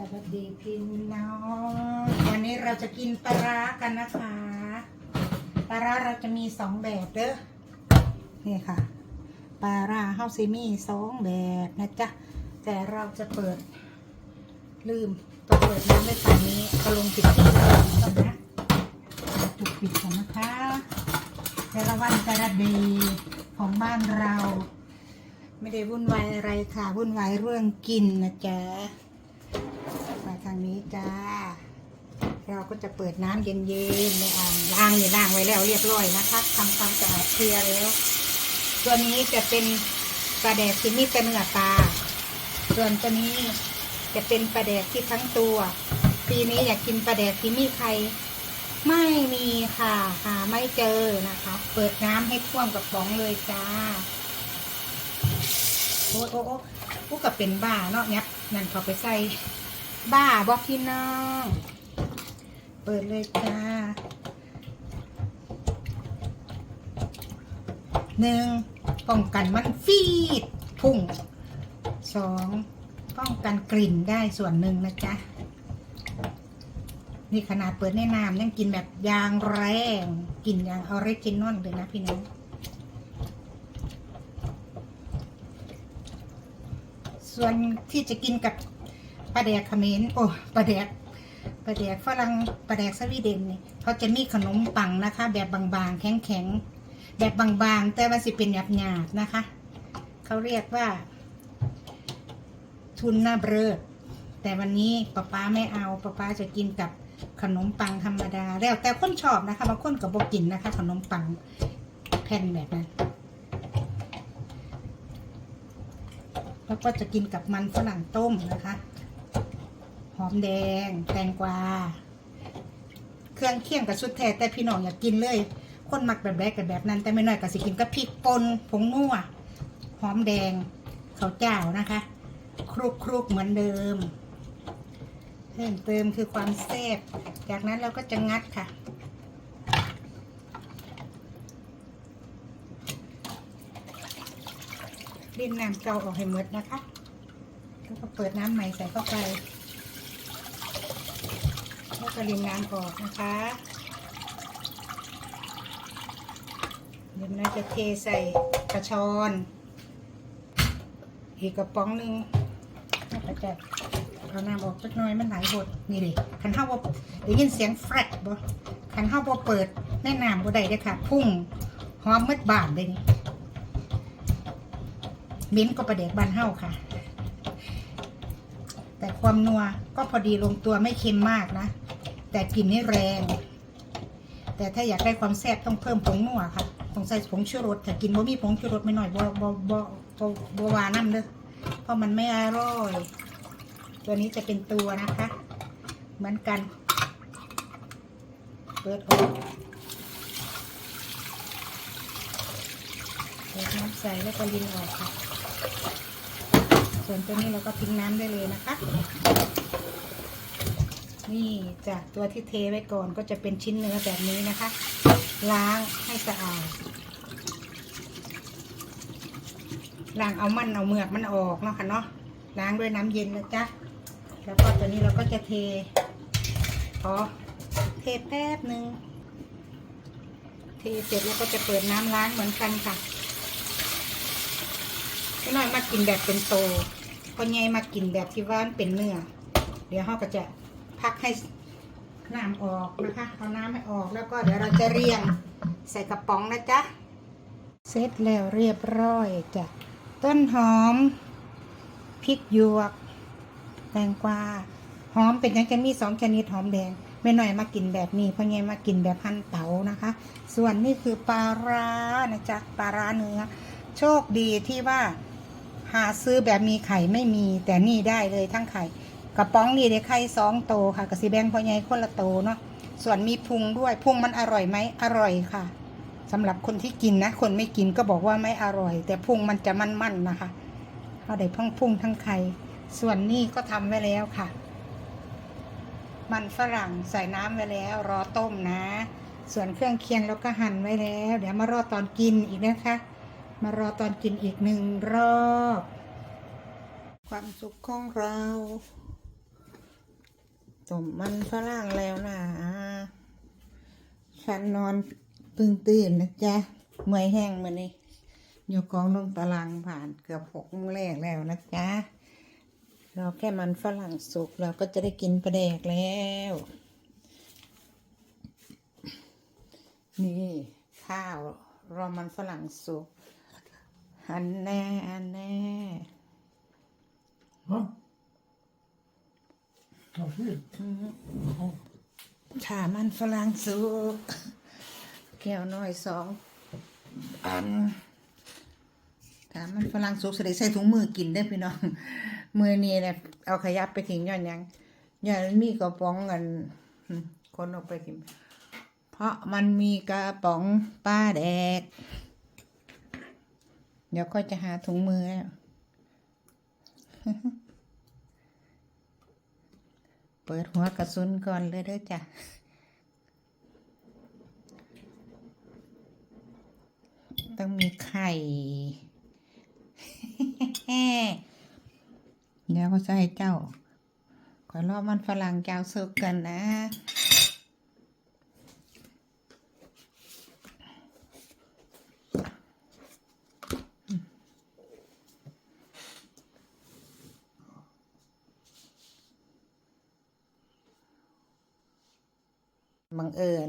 สวัสดีพี่น้องวันนี้เราจะกินปลาร้ากันนะคะ ปลาร้าเราจะมีสองแบบเด้อนี่ค่ะ ปลาร้าเฮาซิมีสองแบบนะจ๊ะ แต่เราจะเปิด ลืมตัวเปิดน้ำไว้ฝั่งนี้ก็ลงปิดปิดก่อนนะปิดปิดก่อนนะคะแต่ละวันแต่ละดีของบ้านเรา ไม่ได้วุ่นวายอะไรค่ะ วุ่นวายเรื่องกินนะจ๊ะางนี้จ้า เราก็จะเปิดน้ำเย็นๆในอ่างล้างนี่ล้างไว้แล้วเรียบร้อยนะคะทำความสะอาดเคลียร์แล้ว ตัวนี้จะเป็นปลาแดกที่มีแต่เนื้อปลา ส่วนตัวนี้จะเป็นปลาแดกที่ทั้งตัว ปีนี้อยากกินปลาแดกที่มีไข่ไม่มีค่ะ หาไม่เจอนะคะ เปิดน้ำให้ท่วมกับป๋องเลยจ้า โอ้โอ้โอ้กูกับเป็นบ้าเนาะยับนั่นเขาไปใส่ บ้าบอกพี่น้อง เปิดเลยจ้าหนึ่งป้องกันมันฟีดพุ่งสองป้องกันกลิ่นได้ส่วนหนึ่งนะจ๊ะ นี่ขนาดเปิดในน้ำยังกินแบบยางแรงกลิ่นยางออริจินอลเลยนะพี่น้องส่วนที่จะกินกับ ปลาแดกเขมรโอ้ปลาแดกปลาแดกฝรั่งปลาแดกสวีเดนนี่เขาจะมีขนมปังนะคะ แบบบางๆ แข็งๆ แบบบางๆ แต่ว่าสิเป็นหยาบๆนะคะ เขาเรียกว่า ทุนหน้าเบรดแต่วันนี้ป้าป้าไม่เอาป้าป้าจะกินกับขนมปังธรรมดา แล้วแต่คนชอบนะคะบางคนกับบกินนะคะ ขนมปังแผ่นแบบนั้นแล้วก็จะกินกับมันฝรั่งต้มนะคะ หอมแดง แตงกวา เครื่องเคียงกับชุดแท้แต่พี่น้องอยากกินเลย คนมักแบบแรกกับแบบนั้น แต่ไม่น้อยก็สิกินกับพริกป่นผงนัวหอมแดงข้าวเจ้านะคะ คลุกคลุกเหมือนเดิมเพิ่มเติมคือความแซ่บจากนั้นเราก็จะงัดค่ะรินน้ำเก่าออกให้หมดนะคะ แล้วก็เปิดน้ำใหม่ใส่เข้าไป ล้วก็รินน้ำออกนะคะ เดี๋ยวมันจะเทใส่กระชอน อีกกระป๋องหนึ่งแล้วก็จะเอาน้ำออกสักน่อยมันหลายบดนี่เลยคันห้าว่าได้ยินเสียงแฟรดบ่คันห้าว่าเปิดแม่น้ำบ่ได้เด้อค่ะ พุ่งหอมมืดบานเลยนี่มิ้นก็ประเด็กบานเฮ้าค่ะ แต่ความนัวก็พอดีลงตัวไม่เค็มมากนะ แต่กลิ่นนี่แรง แต่ถ้าอยากได้ความแซ่บต้องเพิ่มผงนัวค่ะต้องใส่ผงชูรสถ้ากินบ่มีผงชูรสไม่หน่อยบ่บ่บ่บ่บ่หวานน้ำเด้อเพราะมันไม่อร่อย ตัวนี้จะเป็นตัวนะคะ เหมือนกัน เปิดออกเปิดน้ำใส่แล้วก็ลินออกค่ะ ส่วนตัวนี้เราก็ทิ้งน้ำได้เลยนะคะ นี่จากตัวที่เทไว้ก่อนก็จะเป็นชิ้นเนื้อแบบนี้นะคะ ล้างให้สะอาดล้างเอามันเอาเมือกมันออกเนาะค่ะเนาะล้างด้วยน้ำเย็นนะจ๊ะแล้วก็ตัวนี้เราก็จะเทพอเทแป๊บหนึ่งเทเสร็จแล้วก็จะเปิดน้ำล้างเหมือนกันค่ะพี่น้อยมากินแบบเป็นโตพอใหญ่มากินแบบที่ว่านเป็นเนื้อเดี๋ยวเราก็จะ พักให้น้ำออกนะคะเอาน้ำให้ออกแล้วก็เดี๋ยวเราจะเรียงใส่กระป๋องนะจ๊ะเสร็จแล้วเรียบร้อยจ้ะต้นหอมพริกหยวกแตงกวาหอมเป็นยังจะมีสองชนิดหอมแดงไม่หน่อยมากินแบบนี้เพ่อใหญ่มากินแบบหั่นเต๋านะคะ ส่วนนี่คือปลาร้านะจ๊ะปลาร้าเนื้อโชคดีที่ว่าหาซื้อแบบมีไข่ไม่มีแต่นี่ได้เลยทั้งไข่ กระป๋องนี่ได้ไข่สองโตค่ะกระสีแบงพ่อใหญ่คนละโตเนาะส่วนมีพุงด้วยพุงมันอร่อยไหมอร่อยค่ะสำหรับคนที่กินนะ คนไม่กินก็บอกว่าไม่อร่อย แต่พุงมันจะมันๆนะคะเอาได้ทั้งพุงทั้งไข่ส่วนนี่ก็ทำไว้แล้วค่ะ มันฝรั่งใส่น้ำไว้แล้ว รอต้มนะ ส่วนเครื่องเคียงเราก็หั่นไว้แล้ว เดี๋ยวมารอตอนกินอีกนะคะ มารอตอนกินอีกหนึ่งรอบ ความสุขของเรา ต้มมันฝรั่งแล้วนะฉันนอนพึ่งตื่นนะจ๊ะเมื่อยแห้งมานี่อยู่กองลงตารางผ่านเกือบหกโมงแรกแล้วนะจ๊ะเราแค่มันฝรั่งสุกเราก็จะได้กินปลาแดกแล้ว นี่ข้าวรอมันฝรั่งสุกอันแน่อันแน่ Va? Kaffe? Ja. ขามันฝรั่งสุกแก้วน้อยสองอันขามันฝรั่งสุกส่ใส่ถุงมือกินได้พี่น้องมือนี้เนี่ยเอาขยับไปทิ้งย้อนยังย้อนมีกระป๋องเงินคนออกไปกินเพราะมันมีกระป๋องป้าแดก เดี๋ยวก็จะหาถุงมือ เปิดหัวกระสุนก่อนเลยเด้อจ้ะต้องมีไข่ เดี๋ยวก็ใส่เจ้าขอรอบมันฝรั่งเจ้าสุกกันนะ บังเอิญ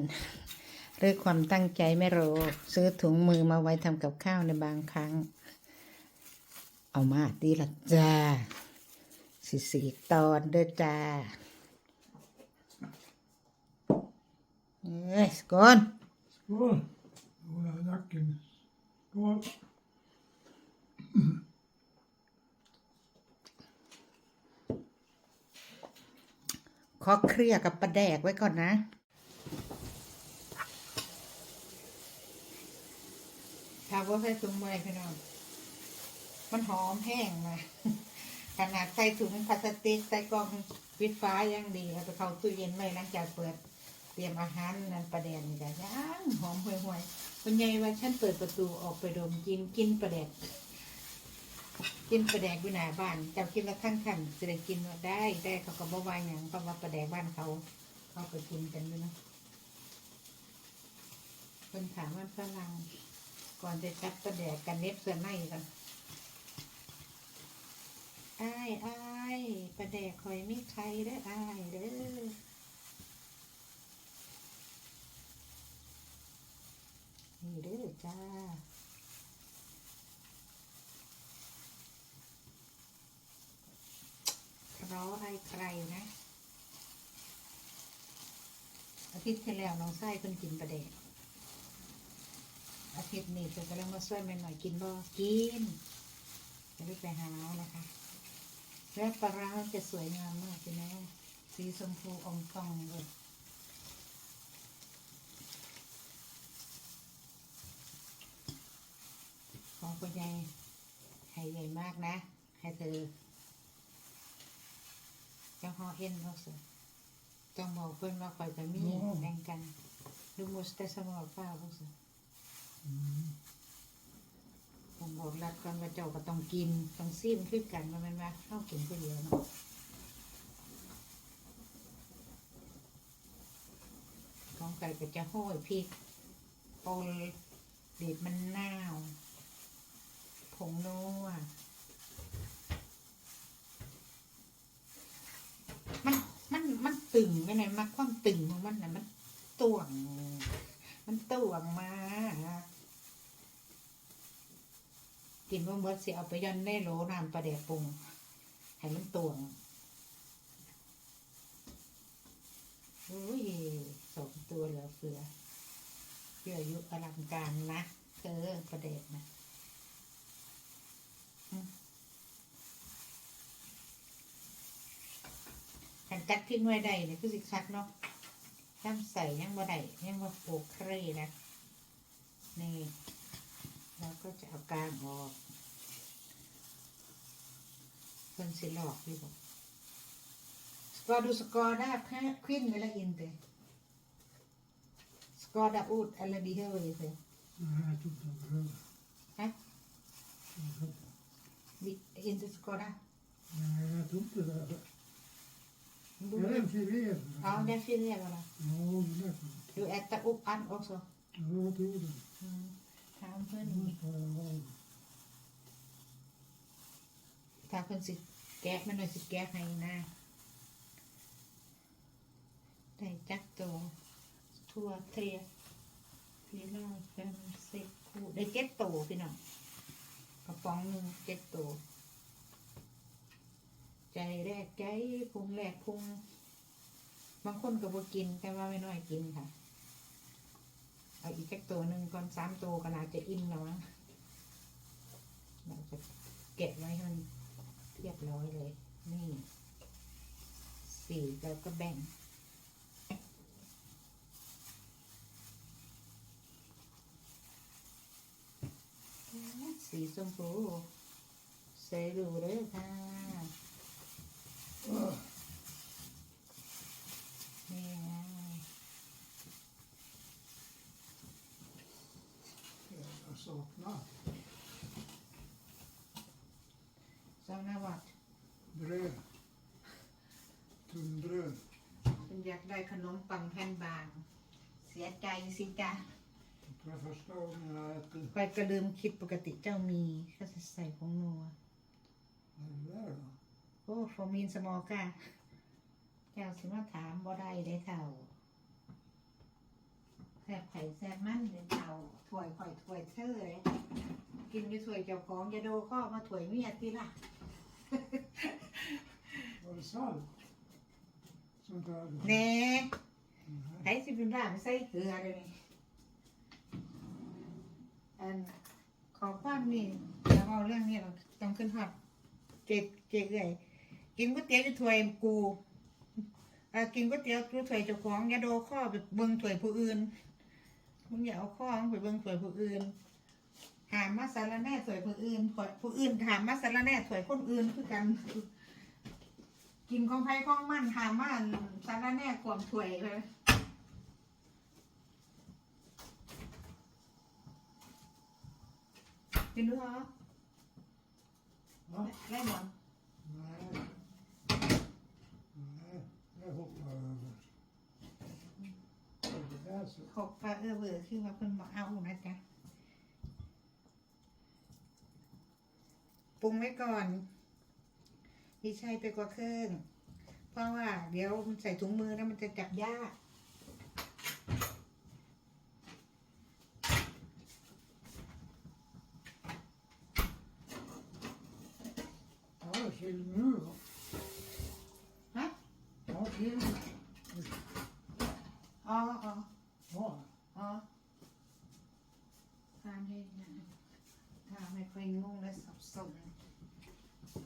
หรือความตั้งใจไม่รู้ซื้อถุงมือมาไว้ทำกับข้าวในบางครั้ง เอามาดีละจ้าสิสีตอนเด้อจ้าเอ้ยสกอน Skål! Nu er nakken. Skål! ขอเคลียร์กับปลาแดกไว้ก่อนนะ ถามว่าใส่ถุงมือพี่น้อง มันหอมแห้งนะขนาดใส่ถุงพลาสติกใส่กล่องปิดฟ้ายังดีเอาไปเข้าตู้เย็นไว้หลังจากเปิดเตรียมอาหารนั่นประเด็นนี่จ้ะย่างหอมห่วยห่วยๆคุณยายว่าฉันเปิดประตูออกไปดมกินกินประเด็นกินประแดกอยู่หน้าบ้านเจ้ากินแล้วทั้งคันจะได้กินได้ได้เขาก็บ่ว่าหยังเพราะว่าประแดกบ้านเขา เขาไปกินกันด้วยนะคนถามว่าฝรั่ง ก่อนจะจับประแดกกันเน็บเสื้อในกันอ้ายอ้ายประแดกคอยมีใครเด้ออ้ายเด้อนี่เด้อจ้าเพราะไอ้ใครนะอาทิตย์ที่แล้วน้องไส้เพิ่นกินประเดก อาทิตย์นี้เพิ่นกำลังมาช่วยแม่หน่อยกินบ่กินจะได้ไปหาเอานะคะแล้วปลาร้ามันจะสวยงามมากใช่ไหมสีชมพูอมตองเลยของคุณยายให้ใหญ่มากนะ ให้เธอเจ้าฮอเอ็นเขาสิต้องบอกเพื่อนว่าคอยจะมีแบ่งกันดูมุสเตสมอลฟ้าเขาสิ ผมบอกรัดก่อนว่าเจ้าก็ต้องกินต้องซีมขึ้นกันมาเป็นว่าเข้ากินก็เดียวเนาะของไก่ก็จะห้อยพริกโอลเด็ดมันนาวผงนัวมันมันมันตึงไปไหนมาความตึงของมันนะมันต่วง มันต่วงมากินเมื่อเมื่อสิเอาไปย่อนในโหลน้ำปลาแดกปรุงให้มันต่วงโอ้ยสองตัวเหลือเฟือเพื่อยุอลังการนะเธอปลาแดกนะขันกัดทิ้งไว้ได้เนี่ยคือสิคักเนาะ ย่ำใส่ยังบ่ได้ยังบ่โปกเครนะนี่เราก็จะเอากลางออกเพิ่นสิหลอกพี่บอกสกอร์ดูสกอร์ได้แค่ควินเวลาอินเตสกอร์ดับอูดอะไรดีเท่าไหร่เต Nej, jeg tror ikke det behøver. ฮะดิอินเตสกอร์ได้ Nej, jeg tror ikke det er det. Är det en filé? Ja, den filerar då. Ja, det är det. Du äter upp an också. Ja, jag tror det. ถามเพื่อน Nu ska jag ha det. ถ้าเพื่อนสิแกะมันหน่อยสิแกะให้นะได้จักตัวทั่วเทียพี่น้องเป็นสิบคู่ได้เจ็ดตัวพี่น้องกระป๋องหนึ่งเจ็ดตัว ใจแรกใจพุงแรกพุงบางคนก็บ่กินแต่ว่าไม่น้อยกินค่ะ เอาอีกจักตัวหนึ่งก่อนสามตัวก็น่าจะอิ่มแล้วมั้งเราจะเก็บไว้ให้มันเรียบร้อยเลย นี่สี่แล้วก็แบ่งสีชมพูใส่ดูเลยค่ะ นี่ไง Jag saknar เจ้าหน้าวัด bröd. Tunnbröd. คุณอยากได้ขนมปังแผ่นบาง เสียใจสิจ้า Jag tror första gången jag äter ไปก็ลืมคิดปกติเจ้ามีก็จะใส่ผงนัว det där då. โอ้ฟอร์มีนสมอลก้าเจ้าสิมาถามบ่ได้ได้เท่าแซ่บไข่แซ่บมันเด้เท่าถ้วยข่อยถ้วยเธอเลยกินอยู่ถ้วยเจ้าของอย่าโดข้อมาถ้วยเมียทีละ Var det salt? Sånt där. เน่ Nej. ไอ้สิเป็นร่างใส่เกลือเลยนี่อันขอความนี่แล้วเอาเรื่องนี้เราต้องขึ้นฮอดเจ๊เจ๊เอ้ย กินก๋วยเตี๋ยวอยู่ถ้วยกูเอ่อกินก๋วยเตี๋ยวอยู่ถ้วยเจ้าของอย่าโดข้อไปเบิ่งถ้วยผู้อื่นมึงอย่าเอาข้อมึงไปเบิ่งถ้วยผู้อื่นหามมาสารแหน่ถ้วยผู้อื่นถ้วยผู้อื่นถามมาสารแหน่ถ้วยคนอื่นคือกัน กินของไผของมันหามมาสารแหน่ขวมถ้วยเลย Vill du ha? Va? Lemon? Nej. Nej, det hoppar jag över. Det där så. หกปลาเออเวอร์คือว่าเพิ่นบอกเอานะจ๊ะปรุงไว้ก่อนพี่ชัยไปกว่าเครื่องเพราะว่า เดี๋ยวมันใส่ถุงมือแล้วมันจะจับยาก Ja, film nu då. ฮะ Ja, film. อ๋ออ๋อ Ja. อ๋อทานให้นะทานไม่ค่อยงงและสับสน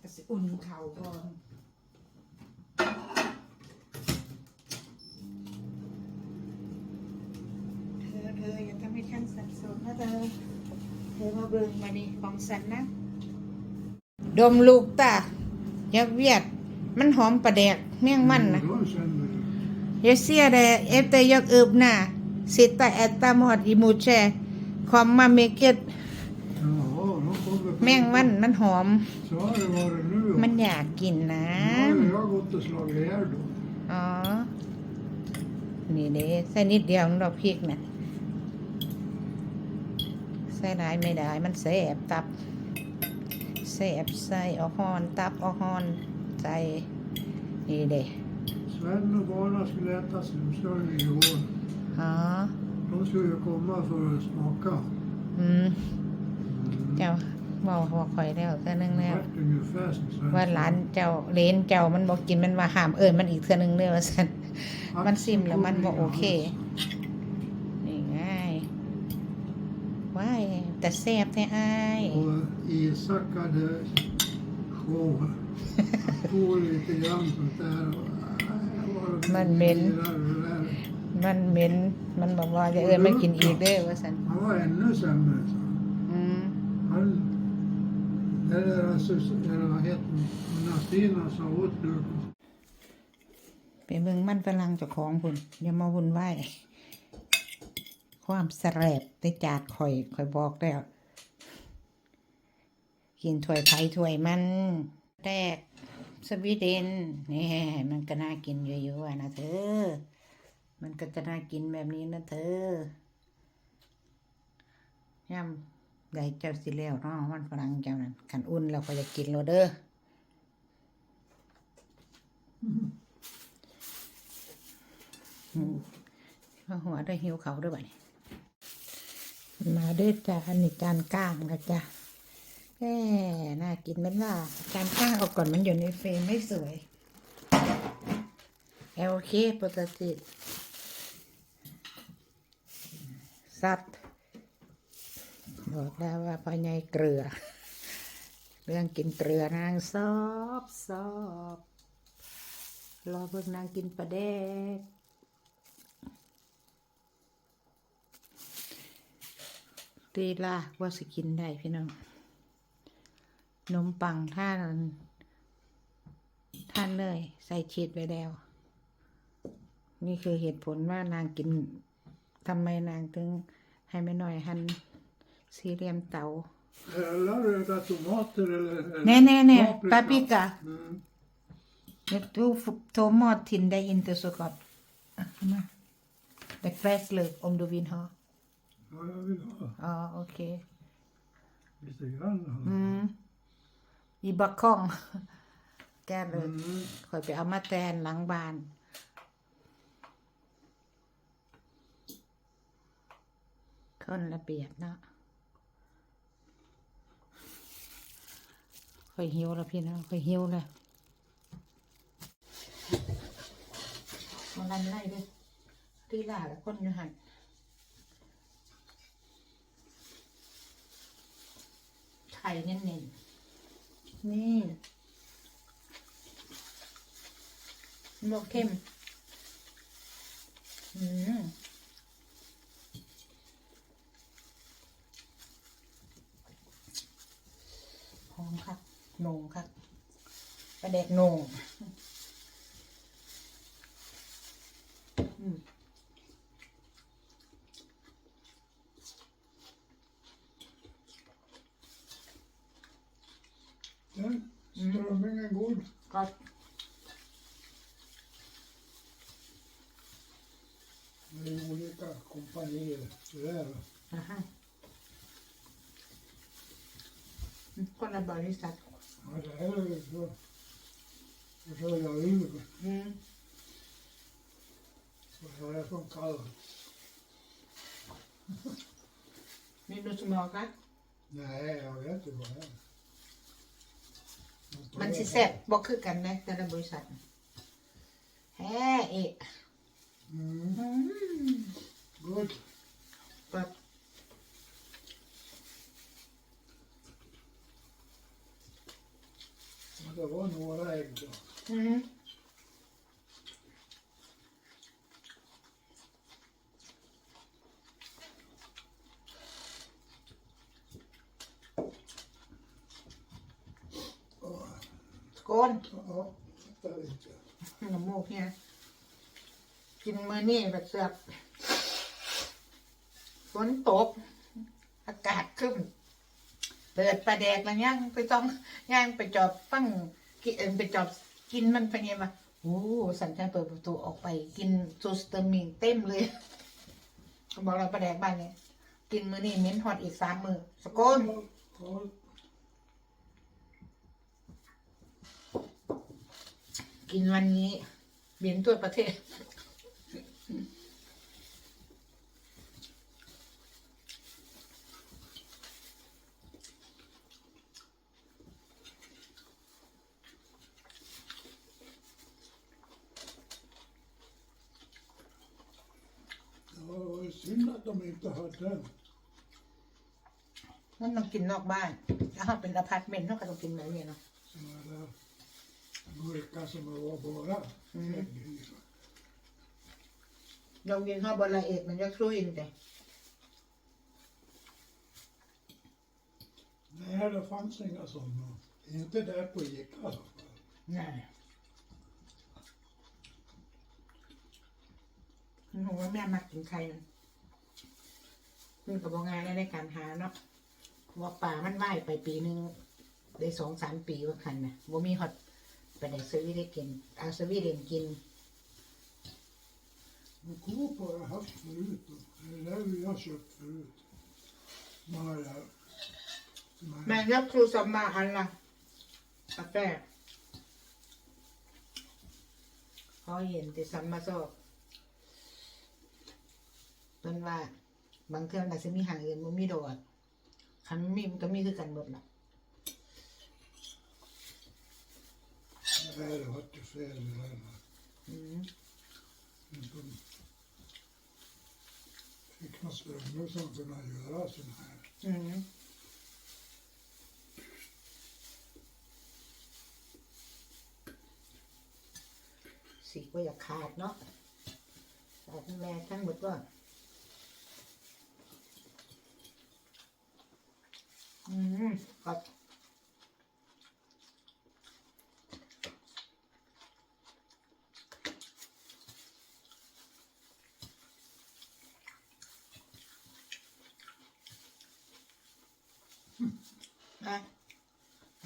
ก็สิ อุ่นเข่าก่อนเธอเธออย่าทำให้ฉันสับสนนะเธอ เธอมาเบิ่งมานี่ของฉันนะ ดมลูกตายักเวียด มันหอมประแดกเมี่ยงมันนะ Då känner du. Jag ser det efter jag öppnar. Sitta äta mat i morse. Komma mycket Jaha, de kommer. แมงมันมันหอม Så har det varit nu. มันอ ยากกินนะ Nu har jag gått och slagit ihjäl dem. อ๋อ นี่เด้ใส่นิดเดียวของดอกพริกนะใส่ได้ไม่ได้ มันแสบตับแสบใส่เอาหอน ตับเอาหอน ใส่ นี่เด้ Sven och barnen skulle äta surströmming igår. อ๋อ De skulle ju komma för att smaka. อืม เจ้า เมาหัวข่อยแล้วเท่านึง Det แล้ว vart ungefär som Sven ว่าหลานเจ้าเลนเจ้ามันบอกกินมันมาหามเอิญมันอีกเทื่อนึงเด้อว่าซั่นมันซิมแล้วมันบ่โอเคนี่ง่ายว้ายแต่แซ่บแท้อ้าย Och Isak hade show. Han tog lite grann sånt där. och- Men men- Det där- มันเหม็น มันบอกว่าจะเอิญมันกินอีกเด้อว่าซั่น Han var ännu sämre. sa han. อืม Han, det där alltså, eller vad heter hon, Nastina sa åt du. ไปเบิ่งมันฝรั่งเจ้าของพุ่นอย่ามาวุ่นวายความแสบไปจาดข่อยข่อยบอกแล้วกินถ้วยไผ่ถ้วยมันแรกสวีเดนนี่มันก็น่ากินเยอะๆนะเธอ มันก็จะน่ากินแบบนี้นะเธอย่ำได้เจ้าสิแล้วเนาะมันฝรั่งเจ้า ขันอุ่นเราก็จะกินโลเดออืมเอาหัวได้หิวเขาด้วยบ่เนี่ยมาด้อจ้าอันนี้จานก้างนะจ๊ะแหมน่ากินไหมล่ะจานก้างเอาก่อนมันอยู่ในเฟรมไม่สวยเอลเคปกติสัตว์บอกแล้วว่าพ่อใหญ่เกลือ เรื่องกินเกลือนางซอบซอบรอเบิ่งนางกินปลาแดกตีลาว่าสิกินได้พี่น้องนมปังท่านท่านเลยใส่ชีสไปแล้ว นี่คือเหตุผลว่านางกินทำไมนางถึงให้ไม่หน้อยหันสี่เหลี่ยมเตา Eller röda tomater eller... eller Nej, nej, nej. paprika. Paprika. Mm. Jag tog tomat till dig inte så gott. Ah, kom här. Det är gräslök om du vill ha. Ja, jag vill ha Ja, okej. lite grann. Mm. I balkong. แก้เลย Mm. คอยไปเอามาแตนหลังบ้านคนระเบียบเนาะ คอยหิวแล้วพี่น้องคอยหิวเลยมันลันไล่ด้วยตีหลากับคนอยู่หันไข่เน้นๆนี่หมกเข้มอืมหอมครับ นงครับประเด็กโหนงอืม Den strömmingen god. ก็ Det är olika kompanier. Det där. อ่าฮะอืมคนละบริษัท Ja, det här är så... Och så är jag ur. อืม Och så är jag från Kalla. นี่ดู สมองกัน Nej, jag vet inte vad det är. มันสิแซ่บบอกคือกันนะแต่ละบริษัทแฮ่เอะอืม good. แบบ Men det var några ägg då. อืมโก นน้ำมูกเนี่ยกินมือนี่แบบเสือกฝนตก อากาศครึ้มเปิดประแดกแล้วย่างไปต้องย่างไปจอบฟังกิเอินไปจอบกินมันเป็นไงมาโอ้สัญญาณเปิดประตูออกไป กินซูสเตอร์มิงเต็มเลยบอกเราประแดกบ้านเนี่ยกินมือนี่เม้นฮอตอีกสามมือสกุล Ja, กินวันนี้เบียนทั่วประเทศ det var synd att de inte hade. นั่นต้องกินนอกบ้าน แล้วเขาเป็นอพาร์ตเมนต์เขาก็ต้องกินแบบนี้เนาะ Såna där burkar som var bara Mm. ägg i. เรากินข้าวบนละเอียดมันจะช่วยจริงแต่ Nej, det fanns inga sådana. Inte där på Ica i alla fall. น่ะหนูว่าแม่มากินไข่มันกับบอกงานในการหาเนาะว่าป่ามันไหวไปปีหนึ่งได้สองสามปีว่าคันนะว่ามีฮอต เป็นไอสวีได้กินเอาสวีเดนกิน Men Coop har jag haft förut. och Det är där vi har köpt förut. Maja. แม่ Maja. ยักครูสัมมาหันละกาแฟพอเห็นแต่สัมมาโซกมันว่า บางเทื่อน่าจะมีหางอื่นมันมีโดดคันมีมันก็มีคือกันหมดล่ะ Det här vart ju fel det här. อืม De fick man sprungit som kunde göra sån här. อืมสีก็อย่าขาดเนาะแต่ทั้งแม่ทั้งหมดว่าอืมครับ อะ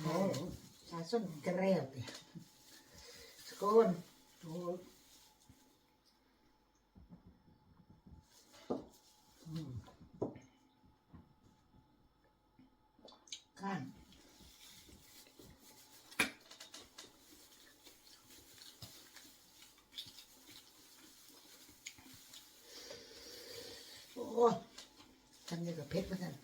Ja, ja. สาส้นกระเรียวดิสกุล ja. Mm. ข้างโอ้ยทำนี่กับเพชรมาท่าน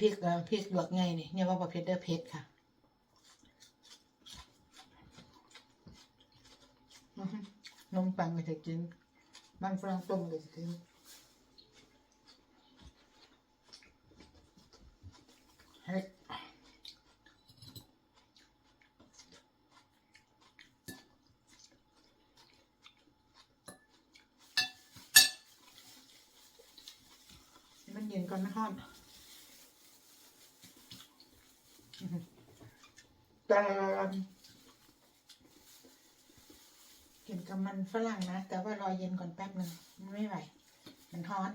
พริกแล้วพริกลวกไงนี่เนี่ยว่าประเภทเดอร์เพชรค่ะนมปังก็จะกินมันฝรั่งต้มก็จะกินเฮ้ยให้มันเย็นก่อนนะฮอนอื้อหือแต่กินกับมัน ฝรั่งนะ แต่ว่ารอเย็นก่อนแป๊บหนึ่งมันไม่ไหว มันร้อน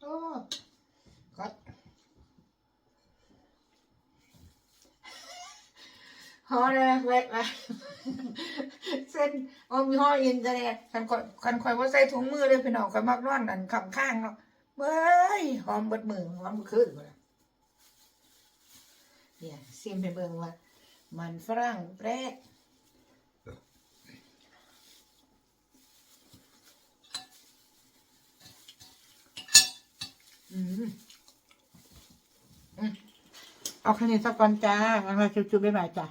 โอ้ก็ฮอเลยเว้ยมาเส้นโอ้มีห่ออินจะเนี่ยคันคอยคันคอยว่าใส่ถุงมือเลยพี่น้องคอยมักนอนอันขับข้างเนาะเบ้ยหอมเบิดมือหอมเบิดคืนหมดแล้วเนี่ยซิมไปเบิ่งว่า มันฝรั่งแปรกอืมอืม เอาแค่นี้สักก่อนจ้าแล้วมาจุ๊บๆบ๊ายบายจ้า